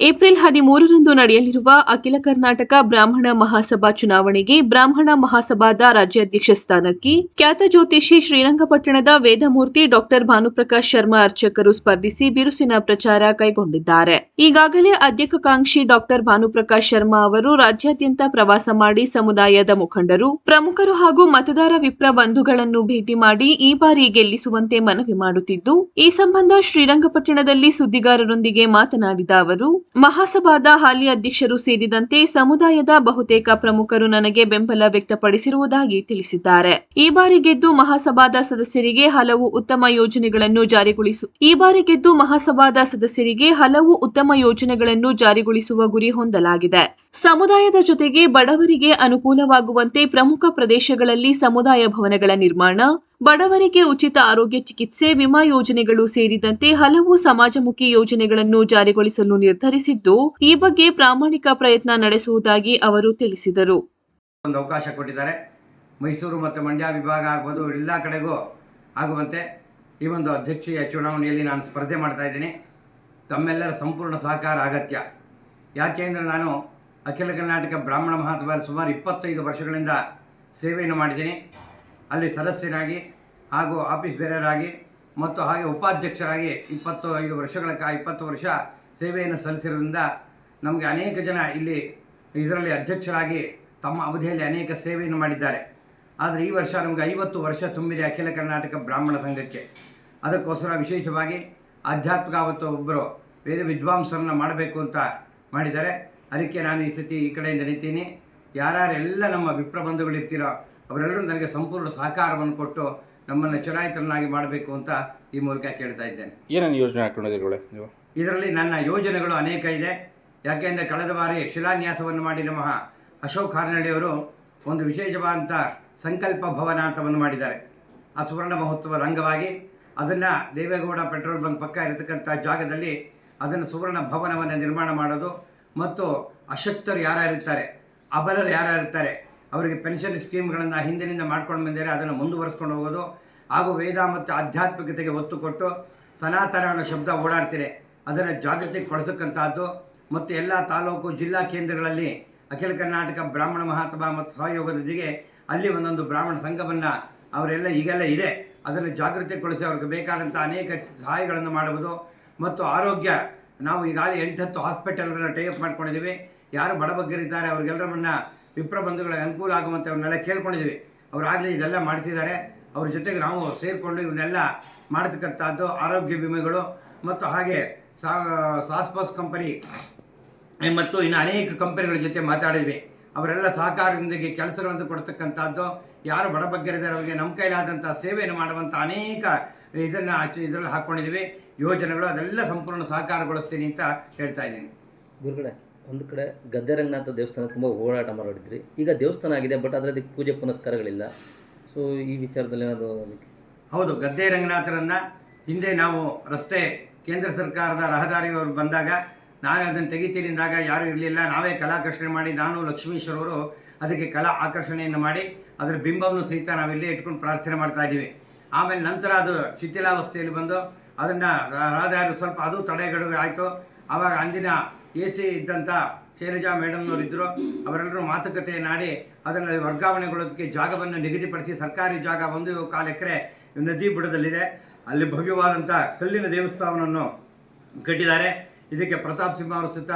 April ಹದಿಮೂರರಂದು ನಡೆಯಲಿರುವ ಅಖಿಲ ಕರ್ನಾಟಕ ಬ್ರಾಹ್ಮಣ ಮಹಾಸಭಾ ಚುನಾವಣೆಗೆ ಬ್ರಾಹ್ಮಣ ಮಹಾಸಭಾದ ರಾಜ್ಯಾಧ್ಯಕ್ಷ ಸ್ಥಾನಕ್ಕೆ ಖ್ಯಾತ ಜ್ಯೋತಿಷಿ ಶ್ರೀರಂಗಪಟ್ಟಣದ ವೇದಮೂರ್ತಿ ಡಾಕ್ಟರ್ ಭಾನುಪ್ರಕಾಶ್ ಶರ್ಮಾ ಅರ್ಚಕರು ಸ್ಪರ್ಧಿಸಿ ಬಿರುಸಿನ ಪ್ರಚಾರ ಕೈಗೊಂಡಿದ್ದಾರೆ. ಈಗಾಗಲೇ ಅಧ್ಯಕ್ಷಕಾಂಕ್ಷಿ ಡಾಕ್ಟರ್ ಭಾನುಪ್ರಕಾಶ್ ಶರ್ಮಾ ಅವರು ರಾಜ್ಯಾದ್ಯಂತ ಪ್ರವಾಸ ಮಾಡಿ ಸಮುದಾಯದ ಮುಖಂಡರು, ಪ್ರಮುಖರು ಹಾಗೂ ಮತದಾರ ವಿಪ್ರ ಬಂಧುಗಳನ್ನು ಭೇಟಿ ಮಾಡಿ ಈ ಬಾರಿ ಗೆಲ್ಲಿಸುವಂತೆ ಮನವಿ ಮಾಡುತ್ತಿದ್ದು, ಈ ಸಂಬಂಧ ಶ್ರೀರಂಗಪಟ್ಟಣದಲ್ಲಿ ಸುದ್ದಿಗಾರರೊಂದಿಗೆ ಮಾತನಾಡಿದ ಅವರು ಮಹಾಸಭಾದ ಹಾಲಿ ಅಧ್ಯಕ್ಷರು ಸೇರಿದಂತೆ ಸಮುದಾಯದ ಬಹುತೇಕ ಪ್ರಮುಖರು ನನಗೆ ಬೆಂಬಲ ವ್ಯಕ್ತಪಡಿಸಿರುವುದಾಗಿ ತಿಳಿಸಿದ್ದಾರೆ. ಈ ಬಾರಿ ಗೆದ್ದು ಮಹಾಸಭಾದ ಸದಸ್ಯರಿಗೆ ಹಲವು ಉತ್ತಮ ಯೋಜನೆಗಳನ್ನು ಜಾರಿಗೊಳಿಸು, ಈ ಬಾರಿ ಗೆದ್ದು ಮಹಾಸಭಾದ ಸದಸ್ಯರಿಗೆ ಹಲವು ಉತ್ತಮ ಯೋಜನೆಗಳನ್ನು ಜಾರಿಗೊಳಿಸುವ ಗುರಿ ಹೊಂದಲಾಗಿದೆ. ಸಮುದಾಯದ ಜೊತೆಗೆ ಬಡವರಿಗೆ ಅನುಕೂಲವಾಗುವಂತೆ ಪ್ರಮುಖ ಪ್ರದೇಶಗಳಲ್ಲಿ ಸಮುದಾಯ ಭವನಗಳ ನಿರ್ಮಾಣ ಬಡವರಿಗೆ ಉಚಿತ ಆರೋಗ್ಯ ಚಿಕಿತ್ಸೆ, ವಿಮಾ ಯೋಜನೆಗಳು ಸೇರಿದಂತೆ ಹಲವು ಸಮಾಜಮುಖಿ ಯೋಜನೆಗಳನ್ನು ಜಾರಿಗೊಳಿಸಲು ನಿರ್ಧರಿಸಿದ್ದು, ಈ ಬಗ್ಗೆ ಪ್ರಾಮಾಣಿಕ ಪ್ರಯತ್ನ ನಡೆಸುವುದಾಗಿ ಅವರು ತಿಳಿಸಿದರು. ಒಂದು ಅವಕಾಶ ಕೊಟ್ಟಿದ್ದಾರೆ. ಮೈಸೂರು ಮತ್ತು ಮಂಡ್ಯ ವಿಭಾಗ ಆಗ್ಬೋದು, ಎಲ್ಲ ಕಡೆಗೂ ಆಗುವಂತೆ ಈ ಒಂದು ಅಧ್ಯಕ್ಷೀಯ ಚುನಾವಣೆಯಲ್ಲಿ ನಾನು ಸ್ಪರ್ಧೆ ಮಾಡ್ತಾ ಇದ್ದೀನಿ. ತಮ್ಮೆಲ್ಲರ ಸಂಪೂರ್ಣ ಸಹಕಾರ ಅಗತ್ಯ. ಯಾಕೆ ಅಂದರೆ ನಾನು ಅಖಿಲ ಕರ್ನಾಟಕ ಬ್ರಾಹ್ಮಣ ಮಹಾತ್ಮ ಸುಮಾರು ಇಪ್ಪತ್ತೈದು ವರ್ಷಗಳಿಂದ ಸೇವೆಯನ್ನು ಮಾಡಿದ್ದೀನಿ. ಅಲ್ಲಿ ಸದಸ್ಯರಾಗಿ ಹಾಗೂ ಆಫೀಸ್ ಬೇರೆಯರಾಗಿ ಮತ್ತು ಹಾಗೆ ಉಪಾಧ್ಯಕ್ಷರಾಗಿ ಇಪ್ಪತ್ತು ಐದು ವರ್ಷಗಳ ಕಾ ಇಪ್ಪತ್ತು ವರ್ಷ ಸೇವೆಯನ್ನು ಸಲ್ಲಿಸಿರೋದ್ರಿಂದ ನಮಗೆ ಅನೇಕ ಜನ ಇಲ್ಲಿ ಇದರಲ್ಲಿ ಅಧ್ಯಕ್ಷರಾಗಿ ತಮ್ಮ ಅವಧಿಯಲ್ಲಿ ಅನೇಕ ಸೇವೆಯನ್ನು ಮಾಡಿದ್ದಾರೆ. ಆದರೆ ಈ ವರ್ಷ ನಮಗೆ ಐವತ್ತು ವರ್ಷ ತುಂಬಿದೆ ಅಖಿಲ ಕರ್ನಾಟಕ ಬ್ರಾಹ್ಮಣ ಸಂಘಕ್ಕೆ. ಅದಕ್ಕೋಸ್ಕರ ವಿಶೇಷವಾಗಿ ಆಧ್ಯಾತ್ಮಿಕ ಅವತ್ತು ಒಬ್ಬರು ವೇದ ವಿದ್ವಾಂಸರನ್ನು ಮಾಡಬೇಕು ಅಂತ ಮಾಡಿದ್ದಾರೆ. ಅದಕ್ಕೆ ನಾನು ಈ ಸತಿ ಈ ಕಡೆಯಿಂದ ನಿಂತೀನಿ. ಯಾರ್ಯಾರೆಲ್ಲ ನಮ್ಮ ವಿಪ್ರ ಬಂಧುಗಳಿರ್ತೀರೋ ಅವರೆಲ್ಲರೂ ನನಗೆ ಸಂಪೂರ್ಣ ಸಹಕಾರವನ್ನು ಕೊಟ್ಟು ನಮ್ಮನ್ನು ಚುನಾಯಿತರನ್ನಾಗಿ ಮಾಡಬೇಕು ಅಂತ ಈ ಮೂಲಕ ಕೇಳ್ತಾ ಇದ್ದೇನೆ. ಏನೇನು ಯೋಜನೆ ಹಾಕೊಂಡಿದ್ದೀರಿ ನೀವು? ಇದರಲ್ಲಿ ನನ್ನ ಯೋಜನೆಗಳು ಅನೇಕ ಇದೆ. ಯಾಕೆಂದರೆ ಕಳೆದ ಬಾರಿ ಶಿಲಾನ್ಯಾಸವನ್ನು ಮಾಡಿ ನಮ್ಮ ಅಶೋಕ್ ಹಾರ್ನಳ್ಳಿಯವರು ಒಂದು ವಿಶೇಷವಾದಂಥ ಸಂಕಲ್ಪ ಭವನ ಅಂತವನ್ನು ಮಾಡಿದ್ದಾರೆ. ಆ ಸುವರ್ಣ ಮಹೋತ್ಸವದ ಅಂಗವಾಗಿ ಅದನ್ನು ದೇವೇಗೌಡ ಪೆಟ್ರೋಲ್ ಬಂಕ್ ಪಕ್ಕ ಇರತಕ್ಕಂಥ ಜಾಗದಲ್ಲಿ ಅದನ್ನು ಸುವರ್ಣ ಭವನವನ್ನು ನಿರ್ಮಾಣ ಮಾಡೋದು ಮತ್ತು ಅಶಕ್ತರು ಯಾರ್ಯಾರಿರ್ತಾರೆ ಅಬಲರು ಯಾರ್ಯಾರಿರ್ತಾರೆ ಅವರಿಗೆ ಪೆನ್ಷನ್ ಸ್ಕೀಮ್ಗಳನ್ನು ಹಿಂದಿನಿಂದ ಮಾಡ್ಕೊಂಡು ಬಂದಿದ್ದಾರೆ, ಅದನ್ನು ಮುಂದುವರಿಸ್ಕೊಂಡು ಹೋಗೋದು. ಹಾಗೂ ವೇದ ಮತ್ತು ಆಧ್ಯಾತ್ಮಿಕತೆಗೆ ಒತ್ತು ಕೊಟ್ಟು ಸನಾತನ ಅನ್ನೋ ಶಬ್ದ ಓಡಾಡ್ತಿದೆ. ಅದನ್ನು ಜಾಗೃತಿಗೊಳಿಸತಕ್ಕಂಥದ್ದು ಮತ್ತು ಎಲ್ಲ ತಾಲೂಕು ಜಿಲ್ಲಾ ಕೇಂದ್ರಗಳಲ್ಲಿ ಅಖಿಲ ಕರ್ನಾಟಕ ಬ್ರಾಹ್ಮಣ ಮಹಾಸಭಾ ಮತ್ತು ಸಹಯೋಗದೊಂದಿಗೆ ಅಲ್ಲಿ ಒಂದೊಂದು ಬ್ರಾಹ್ಮಣ ಸಂಘವನ್ನು ಅವರೆಲ್ಲ ಈಗೆಲ್ಲ ಇದೆ. ಅದನ್ನು ಜಾಗೃತಿಗೊಳಿಸಿ ಅವ್ರಿಗೆ ಬೇಕಾದಂಥ ಅನೇಕ ಸಹಾಯಗಳನ್ನು ಮಾಡುವುದು ಮತ್ತು ಆರೋಗ್ಯ, ನಾವು ಈಗಾಗಲೇ ಎಂಟತ್ತು ಹಾಸ್ಪಿಟಲ್ಗಳನ್ನ ಟೈಅಪ್ ಮಾಡ್ಕೊಂಡಿದ್ದೀವಿ. ಯಾರು ಬಡಬಗ್ಗರಿದ್ದಾರೆ ಅವ್ರಿಗೆಲ್ಲರನ್ನ ವಿಪ್ರ ಬಂಧುಗಳಿಗೆ ಅನುಕೂಲ ಆಗುವಂತೆ ಅವ್ರನ್ನೆಲ್ಲ ಕೇಳ್ಕೊಂಡಿದ್ದೀವಿ. ಅವರಾಗಲಿ ಇದೆಲ್ಲ ಮಾಡ್ತಿದ್ದಾರೆ. ಅವ್ರ ಜೊತೆಗೆ ನಾವು ಸೇರಿಕೊಂಡು ಇವನ್ನೆಲ್ಲ ಮಾಡತಕ್ಕಂಥದ್ದು ಆರೋಗ್ಯ ವಿಮೆಗಳು ಮತ್ತು ಹಾಗೆ ಸಾಸ್ಪಾಸ್ ಕಂಪನಿ ಮತ್ತು ಇನ್ನು ಅನೇಕ ಕಂಪನಿಗಳ ಜೊತೆ ಮಾತಾಡಿದ್ವಿ. ಅವರೆಲ್ಲ ಸಹಕಾರದೊಂದಿಗೆ ಕೆಲಸಗಳನ್ನು ಕೊಡ್ತಕ್ಕಂಥದ್ದು. ಯಾರು ಬಡಬಗ್ಗರಿದ್ದಾರೆ ಅವರಿಗೆ ನಮ್ಮ ಕೈಲಾದಂಥ ಸೇವೆಯನ್ನು ಮಾಡುವಂಥ ಅನೇಕ ಇದನ್ನು ಇದರಲ್ಲಿ ಹಾಕ್ಕೊಂಡಿದ್ದೀವಿ ಯೋಜನೆಗಳು ಅದೆಲ್ಲ ಸಂಪೂರ್ಣ ಸಹಕಾರಗೊಳಿಸ್ತೀನಿ ಅಂತ ಹೇಳ್ತಾ ಇದ್ದೀನಿ. ಗುರುಗಳೇ ಒಂದು ಕಡೆ ಗದ್ದೆ ರಂಗನಾಥ ದೇವಸ್ಥಾನ ತುಂಬ ಓಡಾಟ ಮಾಡಿದ್ರಿ. ಈಗ ದೇವಸ್ಥಾನ ಆಗಿದೆ ಬಟ್ ಅದರಲ್ಲಿ ಪೂಜೆ ಪುನಸ್ಕಾರಗಳಿಲ್ಲ. ಸೊ ಈ ವಿಚಾರದಲ್ಲಿ ಏನಾದರೂ ಹೌದು, ಗದ್ದೆ ರಂಗನಾಥರನ್ನ ಹಿಂದೆ ನಾವು ರಸ್ತೆ, ಕೇಂದ್ರ ಸರ್ಕಾರದ ರಹದಾರಿಯವರು ಬಂದಾಗ ನಾವೇ ಅದನ್ನು ತೆಗಿತೀನಿ ಅಂದಾಗ ಯಾರೂ ಇರಲಿಲ್ಲ. ನಾವೇ ಕಲಾಕರ್ಷಣೆ ಮಾಡಿ, ನಾನು ಲಕ್ಷ್ಮೀಶ್ವರವರು ಅದಕ್ಕೆ ಕಲಾ ಆಕರ್ಷಣೆಯನ್ನು ಮಾಡಿ ಅದರ ಬಿಂಬವನ್ನು ಸಹಿತ ನಾವಿಲ್ಲೇ ಇಟ್ಕೊಂಡು ಪ್ರಾರ್ಥನೆ ಮಾಡ್ತಾ ಇದ್ದೀವಿ. ಆಮೇಲೆ ನಂತರ ಅದು ಶಿಥಿಲಾವಸ್ಥೆಯಲ್ಲಿ ಬಂದು ಅದನ್ನು ರಹದಾರಿ ಸ್ವಲ್ಪ ಅದು ತಡೆಗಡುವೆ ಆಯಿತು. ಆವಾಗ ಅಂದಿನ ಎ ಸಿ ಇದ್ದಂಥ ಶೈಲಜಾ ಮೇಡಮ್ನವರು ಇದ್ದರು ಅವರೆಲ್ಲರೂ ಮಾತುಕತೆಯನ್ನಾಡಿ ಅದನ್ನು ವರ್ಗಾವಣೆಗೊಳ್ಳೋದಕ್ಕೆ ಜಾಗವನ್ನು ನಿಗದಿಪಡಿಸಿ ಸರ್ಕಾರಿ ಜಾಗ ಒಂದು ಕಾಲ ಎಕರೆ ನದಿ ಬುಡದಲ್ಲಿದೆ. ಅಲ್ಲಿ ಭವ್ಯವಾದಂಥ ಕಲ್ಲಿನ ದೇವಸ್ಥಾನವನ್ನು ಕಟ್ಟಿದ್ದಾರೆ. ಇದಕ್ಕೆ ಪ್ರತಾಪ್ ಸಿಂಹ ಅವರ ಸುತ್ತ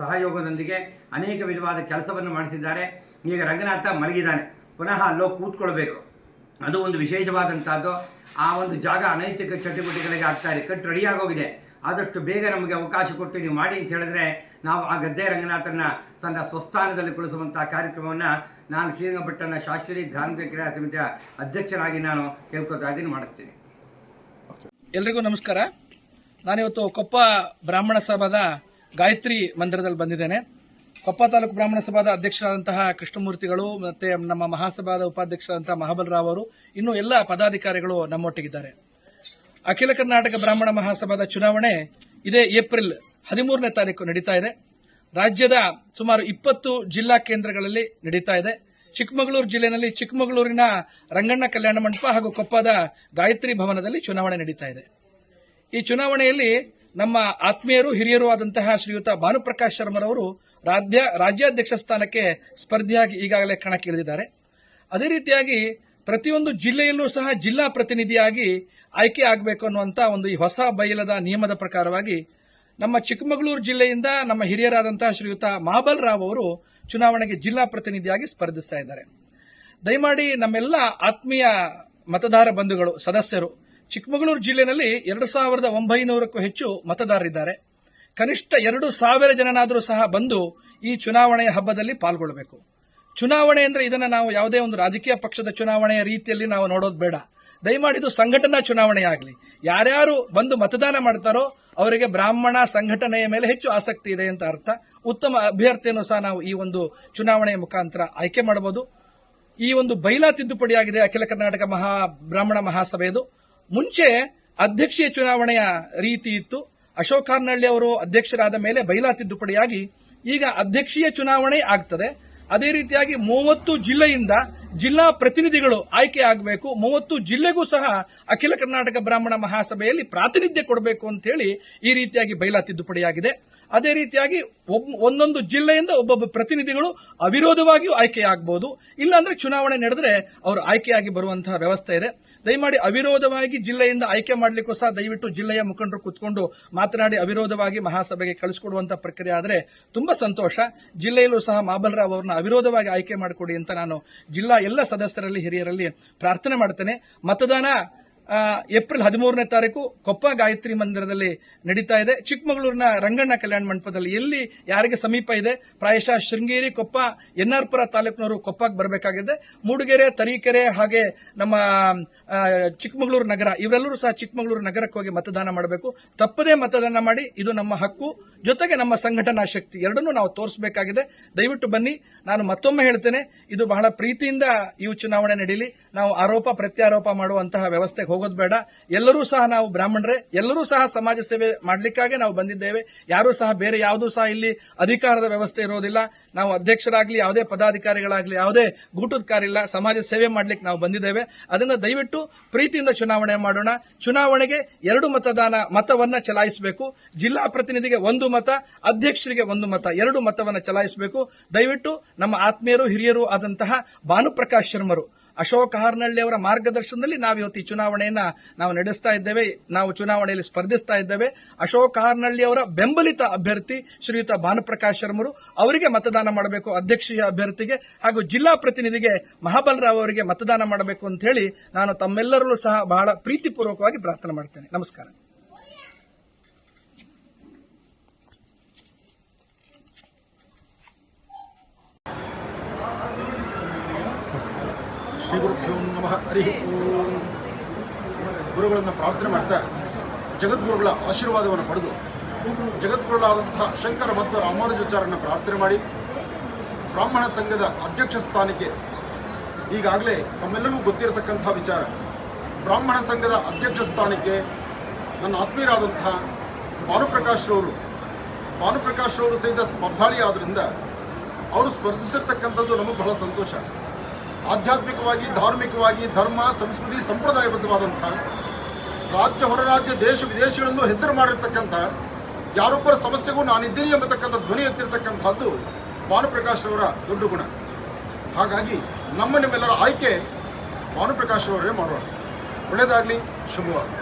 ಸಹಯೋಗದೊಂದಿಗೆ ಅನೇಕ ವಿಧವಾದ ಕೆಲಸವನ್ನು ಮಾಡಿಸಿದ್ದಾರೆ. ಈಗ ರಂಗನಾಥ ಮಲಗಿದ್ದಾನೆ. ಪುನಃ ಅಲ್ಲೋ ಕೂತ್ಕೊಳ್ಬೇಕು. ಅದು ಒಂದು ವಿಶೇಷವಾದಂಥದ್ದು ಆ ಒಂದು ಜಾಗ ಅನೈತಿಕ ಚಟುವಟಿಕೆಗಳಿಗೆ ಆಗ್ತಾ ಇದೆ. ಕಟ್ಟು ರೆಡಿಯಾಗೋಗಿದೆ ಆದಷ್ಟು ಬೇಗ ನಮಗೆ ಅವಕಾಶ ಕೊಟ್ಟು ನೀವು ಮಾಡಿ ಅಂತ ಹೇಳಿದ್ರೆ ನಾವು ಆ ಗದ್ದೆ ರಂಗನಾಥನ ತನ್ನ ಸ್ವಸ್ಥಾನದಲ್ಲಿ ಕುಳಿಸುವಂಥ ಕಾರ್ಯಕ್ರಮವನ್ನು ನಾನು ಶ್ರೀರಂಗಪಟ್ಟಣ ಶಾಶ್ವರಿ ಧಾರ್ಮಿಕ ಕ್ರೀಡಾ ಸಮಿತಿಯ ಅಧ್ಯಕ್ಷರಾಗಿ ನಾನು ಕೇಳ್ಕೊತಾ ಇದ್ದೀನಿ, ಮಾಡಿಸ್ತೀನಿ. ಎಲ್ರಿಗೂ ನಮಸ್ಕಾರ. ನಾನಿವತ್ತು ಕೊಪ್ಪ ಬ್ರಾಹ್ಮಣ ಸಭಾದ ಗಾಯತ್ರಿ ಮಂದಿರದಲ್ಲಿ ಬಂದಿದ್ದೇನೆ. ಕೊಪ್ಪ ತಾಲೂಕು ಬ್ರಾಹ್ಮಣ ಸಭಾದ ಅಧ್ಯಕ್ಷರಾದಂತಹ ಕೃಷ್ಣಮೂರ್ತಿಗಳು ಮತ್ತೆ ನಮ್ಮ ಮಹಾಸಭಾದ ಉಪಾಧ್ಯಕ್ಷರಾದಂತಹ ಮಹಾಬಲರಾವ್ ಅವರು ಇನ್ನೂ ಎಲ್ಲ ಪದಾಧಿಕಾರಿಗಳು ನಮ್ಮೊಟ್ಟಿಗಿದ್ದಾರೆ. ಅಖಿಲ ಕರ್ನಾಟಕ ಬ್ರಾಹ್ಮಣ ಮಹಾಸಭಾದ ಚುನಾವಣೆ ಇದೇ ಏಪ್ರಿಲ್ ಹದಿಮೂರನೇ ತಾರೀಕು ನಡೀತಾ ಇದೆ. ರಾಜ್ಯದ ಸುಮಾರು ಇಪ್ಪತ್ತು ಜಿಲ್ಲಾ ಕೇಂದ್ರಗಳಲ್ಲಿ ನಡೀತಾ ಇದೆ. ಚಿಕ್ಕಮಗಳೂರು ಜಿಲ್ಲೆಯಲ್ಲಿ ಚಿಕ್ಕಮಗಳೂರಿನ ರಂಗಣ್ಣ ಕಲ್ಯಾಣ ಮಂಟಪ ಹಾಗೂ ಕೊಪ್ಪದ ಗಾಯತ್ರಿ ಭವನದಲ್ಲಿ ಚುನಾವಣೆ ನಡೀತಾ ಇದೆ. ಈ ಚುನಾವಣೆಯಲ್ಲಿ ನಮ್ಮ ಆತ್ಮೀಯರು, ಹಿರಿಯರು ಆದಂತಹ ಶ್ರೀಯುತ ಭಾನುಪ್ರಕಾಶ್ ಶರ್ಮರವರು ರಾಜ್ಯ ರಾಜ್ಯಾಧ್ಯಕ್ಷ ಸ್ಥಾನಕ್ಕೆ ಸ್ಪರ್ಧಿಯಾಗಿ ಈಗಾಗಲೇ ಕಣಕ್ಕಿಳಿದಿದ್ದಾರೆ. ಅದೇ ರೀತಿಯಾಗಿ ಪ್ರತಿಯೊಂದು ಜಿಲ್ಲೆಯಲ್ಲೂ ಸಹ ಜಿಲ್ಲಾ ಪ್ರತಿನಿಧಿಯಾಗಿ ಆಯ್ಕೆ ಆಗಬೇಕು ಅನ್ನುವಂತ ಒಂದು ಈ ಹೊಸ ಬಯಲದ ನಿಯಮದ ಪ್ರಕಾರವಾಗಿ ನಮ್ಮ ಚಿಕ್ಕಮಗಳೂರು ಜಿಲ್ಲೆಯಿಂದ ನಮ್ಮ ಹಿರಿಯರಾದಂತಹ ಶ್ರೀಯುತ ಮಹಾಬಲ್ ರಾವ್ ಅವರು ಚುನಾವಣೆಗೆ ಜಿಲ್ಲಾ ಪ್ರತಿನಿಧಿಯಾಗಿ ಸ್ಪರ್ಧಿಸ್ತಾ ಇದ್ದಾರೆ. ದಯಮಾಡಿ ನಮ್ಮೆಲ್ಲ ಆತ್ಮೀಯ ಮತದಾರ ಬಂಧುಗಳು, ಸದಸ್ಯರು, ಚಿಕ್ಕಮಗಳೂರು ಜಿಲ್ಲೆಯಲ್ಲಿ ಎರಡು ಸಾವಿರದ ಒಂಬೈನೂರಕ್ಕೂ ಹೆಚ್ಚು ಮತದಾರರಿದ್ದಾರೆ. ಕನಿಷ್ಠ ಎರಡು ಸಾವಿರ ಜನನಾದರೂ ಸಹ ಬಂದು ಈ ಚುನಾವಣೆಯ ಹಬ್ಬದಲ್ಲಿ ಪಾಲ್ಗೊಳ್ಳಬೇಕು ಚುನಾವಣೆ ಅಂದ್ರೆ ಇದನ್ನು ನಾವು ಯಾವುದೇ ಒಂದು ರಾಜಕೀಯ ಪಕ್ಷದ ಚುನಾವಣೆಯ ರೀತಿಯಲ್ಲಿ ನಾವು ನೋಡೋದು ಬೇಡ. ದಯಮಾಡಿ ಇದು ಸಂಘಟನಾ ಚುನಾವಣೆ ಆಗಲಿ. ಯಾರ್ಯಾರು ಬಂದು ಮತದಾನ ಮಾಡ್ತಾರೋ ಅವರಿಗೆ ಬ್ರಾಹ್ಮಣ ಸಂಘಟನೆಯ ಮೇಲೆ ಹೆಚ್ಚು ಆಸಕ್ತಿ ಇದೆ ಅಂತ ಅರ್ಥ. ಉತ್ತಮ ಅಭ್ಯರ್ಥಿಯನ್ನು ಸಹ ನಾವು ಈ ಒಂದು ಚುನಾವಣೆಯ ಮುಖಾಂತರ ಆಯ್ಕೆ ಮಾಡಬಹುದು. ಈ ಒಂದು ಬೈಲಾ ತಿದ್ದುಪಡಿಯಾಗಿದೆ ಅಖಿಲ ಕರ್ನಾಟಕ ಮಹಾ ಬ್ರಾಹ್ಮಣ ಮಹಾಸಭೆಯದು. ಮುಂಚೆ ಅಧ್ಯಕ್ಷೀಯ ಚುನಾವಣೆಯ ರೀತಿ ಇತ್ತು. ಅಶೋಕ್ ಕಾರ್ನಳ್ಳಿ ಅವರು ಅಧ್ಯಕ್ಷರಾದ ಮೇಲೆ ಬೈಲಾ ತಿದ್ದುಪಡಿಯಾಗಿ ಈಗ ಅಧ್ಯಕ್ಷೀಯ ಚುನಾವಣೆ ಆಗ್ತದೆ. ಅದೇ ರೀತಿಯಾಗಿ ಮೂವತ್ತು ಜಿಲ್ಲೆಯಿಂದ ಜಿಲ್ಲಾ ಪ್ರತಿನಿಧಿಗಳು ಆಯ್ಕೆ ಆಗಬೇಕು. ಮೂವತ್ತು ಜಿಲ್ಲೆಗೂ ಸಹ ಅಖಿಲ ಕರ್ನಾಟಕ ಬ್ರಾಹ್ಮಣ ಮಹಾಸಭೆಯಲ್ಲಿ ಪ್ರಾತಿನಿಧ್ಯ ಕೊಡಬೇಕು ಅಂತ ಹೇಳಿ ಈ ರೀತಿಯಾಗಿ ಬೈಲಾ ತಿದ್ದುಪಡಿಯಾಗಿದೆ. ಅದೇ ರೀತಿಯಾಗಿ ಒಂದೊಂದು ಜಿಲ್ಲೆಯಿಂದ ಒಬ್ಬೊಬ್ಬ ಪ್ರತಿನಿಧಿಗಳು ಅವಿರೋಧವಾಗಿಯೂ ಆಯ್ಕೆಯಾಗಬಹುದು ಇಲ್ಲಾಂದ್ರೆ ಚುನಾವಣೆ ನಡೆದ್ರೆ ಅವರು ಆಯ್ಕೆಯಾಗಿ ಬರುವಂತಹ ವ್ಯವಸ್ಥೆ ಇದೆ. ದಯಮಾಡಿ ಅವಿರೋಧವಾಗಿ ಜಿಲ್ಲೆಯಿಂದ ಆಯ್ಕೆ ಮಾಡಲಿಕ್ಕೂ ಸಹ ದಯವಿಟ್ಟು ಜಿಲ್ಲೆಯ ಮುಖಂಡರು ಕೂತ್ಕೊಂಡು ಮಾತನಾಡಿ ಅವಿರೋಧವಾಗಿ ಮಹಾಸಭೆಗೆ ಕಳಿಸಿಕೊಡುವಂತಹ ಪ್ರಕ್ರಿಯೆ ಆದರೆ ತುಂಬಾ ಸಂತೋಷ. ಜಿಲ್ಲೆಯಲ್ಲೂ ಸಹ ಮಾಬಲರಾವ್ ಅವರನ್ನ ಅವಿರೋಧವಾಗಿ ಆಯ್ಕೆ ಮಾಡಿಕೊಡಿ ಅಂತ ನಾನು ಜಿಲ್ಲಾ ಎಲ್ಲ ಸದಸ್ಯರಲ್ಲಿ, ಹಿರಿಯರಲ್ಲಿ ಪ್ರಾರ್ಥನೆ ಮಾಡ್ತೇನೆ. ಮತದಾನ ಏಪ್ರಿಲ್ ಹದಿಮೂರನೇ ತಾರೀಕು ಕೊಪ್ಪ ಗಾಯತ್ರಿ ಮಂದಿರದಲ್ಲಿ ನಡೀತಾ ಇದೆ. ಚಿಕ್ಕಮಗಳೂರಿನ ರಂಗಣ್ಣ ಕಲ್ಯಾಣ ಮಂಟಪದಲ್ಲಿ ಎಲ್ಲಿ ಯಾರಿಗೆ ಸಮೀಪ ಇದೆ? ಪ್ರಾಯಶಃ ಶೃಂಗೇರಿ, ಕೊಪ್ಪ ಎನ್ಆರ್ಪುರ ತಾಲೂಕಿನವರು ಕೊಪ್ಪಕ್ಕೆ ಬರಬೇಕಾಗಿದೆ. ಮೂಡಿಗೆರೆ, ತರೀಕೆರೆ ಹಾಗೆ ನಮ್ಮ ಚಿಕ್ಕಮಗಳೂರು ನಗರ, ಇವರೆಲ್ಲರೂ ಸಹ ಚಿಕ್ಕಮಗಳೂರು ನಗರಕ್ಕೆ ಹೋಗಿ ಮತದಾನ ಮಾಡಬೇಕು. ತಪ್ಪದೇ ಮತದಾನ ಮಾಡಿ, ಇದು ನಮ್ಮ ಹಕ್ಕು. ಜೊತೆಗೆ ನಮ್ಮ ಸಂಘಟನಾ ಶಕ್ತಿ, ಎರಡನ್ನೂ ನಾವು ತೋರಿಸಬೇಕಾಗಿದೆ. ದಯವಿಟ್ಟು ಬನ್ನಿ, ನಾನು ಮತ್ತೊಮ್ಮೆ ಹೇಳ್ತೇನೆ, ಇದು ಬಹಳ ಪ್ರೀತಿಯಿಂದ ಈ ಚುನಾವಣೆ ನಡೀಲಿ. ನಾವು ಆರೋಪ, ಪ್ರತ್ಯಾರೋಪ ಮಾಡುವಂತಹ ವ್ಯವಸ್ಥೆಗೆ ಹೋಗೋದು ಬೇಡ. ಎಲ್ಲರೂ ಸಹ ನಾವು ಬ್ರಾಹ್ಮಣರೇ, ಎಲ್ಲರೂ ಸಹ ಸಮಾಜ ಸೇವೆ ಮಾಡಲಿಕ್ಕಾಗಿ ನಾವು ಬಂದಿದ್ದೇವೆ. ಯಾರೂ ಸಹ ಬೇರೆ ಯಾವುದೂ ಸಹ ಇಲ್ಲಿ ಅಧಿಕಾರದ ವ್ಯವಸ್ಥೆ ಇರೋದಿಲ್ಲ. ನಾವು ಅಧ್ಯಕ್ಷರಾಗಲಿ, ಯಾವುದೇ ಪದಾಧಿಕಾರಿಗಳಾಗಲಿ, ಯಾವುದೇ ಗೂಟದ ಕಾರ್ಯಿಲ್ಲ ಸಮಾಜ ಸೇವೆ ಮಾಡಲಿಕ್ಕೆ ನಾವು ಬಂದಿದ್ದೇವೆ. ಅದನ್ನು ದಯವಿಟ್ಟು ಪ್ರೀತಿಯಿಂದ ಚುನಾವಣೆ ಮಾಡೋಣ. ಚುನಾವಣೆಗೆ ಎರಡು ಮತದಾನ ಮತವನ್ನ ಚಲಾಯಿಸಬೇಕು. ಜಿಲ್ಲಾ ಪ್ರತಿನಿಧಿಗೆ ಒಂದು ಮತ, ಅಧ್ಯಕ್ಷರಿಗೆ ಒಂದು ಮತ, ಎರಡು ಮತವನ್ನು ಚಲಾಯಿಸಬೇಕು. ದಯವಿಟ್ಟು ನಮ್ಮ ಆತ್ಮೀಯರು, ಹಿರಿಯರು ಆದಂತಹ ಭಾನುಪ್ರಕಾಶ್ ಶರ್ಮರು ಅಶೋಕ್ ಹಾರ್ನಳ್ಳಿ ಅವರ ಮಾರ್ಗದರ್ಶನದಲ್ಲಿ ನಾವು ಇವತ್ತು ಈ ಚುನಾವಣೆಯನ್ನ ನಾವು ನಡೆಸ್ತಾ ಇದ್ದೇವೆ, ನಾವು ಚುನಾವಣೆಯಲ್ಲಿ ಸ್ಪರ್ಧಿಸ್ತಾ ಇದ್ದೇವೆ. ಅಶೋಕ್ ಹಾರ್ನಳ್ಳಿ ಅವರ ಬೆಂಬಲಿತ ಅಭ್ಯರ್ಥಿ ಶ್ರೀಯುತ ಭಾನುಪ್ರಕಾಶ್ ಶರ್ಮರು ಅವರಿಗೆ ಮತದಾನ ಮಾಡಬೇಕು ಅಧ್ಯಕ್ಷೀಯ ಅಭ್ಯರ್ಥಿಗೆ ಹಾಗೂ ಜಿಲ್ಲಾ ಪ್ರತಿನಿಧಿಗೆ ಮಹಾಬಲರಾವ್ ಅವರಿಗೆ ಮತದಾನ ಮಾಡಬೇಕು ಅಂತ ಹೇಳಿ ನಾನು ತಮ್ಮೆಲ್ಲರಲ್ಲೂ ಸಹ ಬಹಳ ಪ್ರೀತಿಪೂರ್ವಕವಾಗಿ ಪ್ರಾರ್ಥನೆ ಮಾಡ್ತೇನೆ. ನಮಸ್ಕಾರ. ಶ್ರೀ ಗುರುಭ್ಯೋ ನಮಃ. ಹರಿ ಓಂ. ಗುರುಗಳನ್ನು ಪ್ರಾರ್ಥನೆ ಮಾಡ್ತಾ ಜಗದ್ಗುರುಗಳ ಆಶೀರ್ವಾದವನ್ನು ಪಡೆದು ಜಗದ್ಗುರುಗಳಾದಂತಹ ಶಂಕರ ಮತ್ತು ರಾಮಾನುಜಾಚಾರ್ಯನ ಪ್ರಾರ್ಥನೆ ಮಾಡಿ ಬ್ರಾಹ್ಮಣ ಸಂಘದ ಅಧ್ಯಕ್ಷ ಸ್ಥಾನಕ್ಕೆ ಈಗಾಗಲೇ ತಮ್ಮೆಲ್ಲರಿಗೂ ಗೊತ್ತಿರತಕ್ಕಂಥ ವಿಚಾರ. ಬ್ರಾಹ್ಮಣ ಸಂಘದ ಅಧ್ಯಕ್ಷ ಸ್ಥಾನಕ್ಕೆ ನನ್ನ ಆತ್ಮೀಯರಾದಂತಹ ಭಾನುಪ್ರಕಾಶ್ ರವರು ಭಾನುಪ್ರಕಾಶ್ ರವರು ಸಹಿತ ಸ್ಪರ್ಧಾಳಿ ಆದ್ದರಿಂದ ಅವರು ಸ್ಪರ್ಧಿಸಿರ್ತಕ್ಕಂಥದ್ದು ನಮಗೆ ಬಹಳ ಸಂತೋಷ. ಆಧ್ಯಾತ್ಮಿಕವಾಗಿ, ಧಾರ್ಮಿಕವಾಗಿ, ಧರ್ಮ, ಸಂಸ್ಕೃತಿ ಸಂಪ್ರದಾಯಬದ್ಧವಾದಂಥ ರಾಜ್ಯ, ಹೊರ ರಾಜ್ಯ, ದೇಶ ವಿದೇಶಗಳಲ್ಲೂ ಹೆಸರು ಮಾಡಿರ್ತಕ್ಕಂಥ, ಯಾರೊಬ್ಬರ ಸಮಸ್ಯೆಗೂ ನಾನಿದ್ದೀನಿ ಎಂಬತಕ್ಕಂಥ ಧ್ವನಿ ಎತ್ತಿರ್ತಕ್ಕಂಥದ್ದು ಭಾನುಪ್ರಕಾಶ್ ರವರ ದೊಡ್ಡ ಗುಣ. ಹಾಗಾಗಿ ನಮ್ಮ ನಿಮ್ಮೆಲ್ಲರ ಆಯ್ಕೆ ಭಾನುಪ್ರಕಾಶ್ ರವರೇ ಮಾಡೋಣ ಒಳ್ಳೆಯದಾಗಲಿ, ಶುಭವಾಗಲಿ.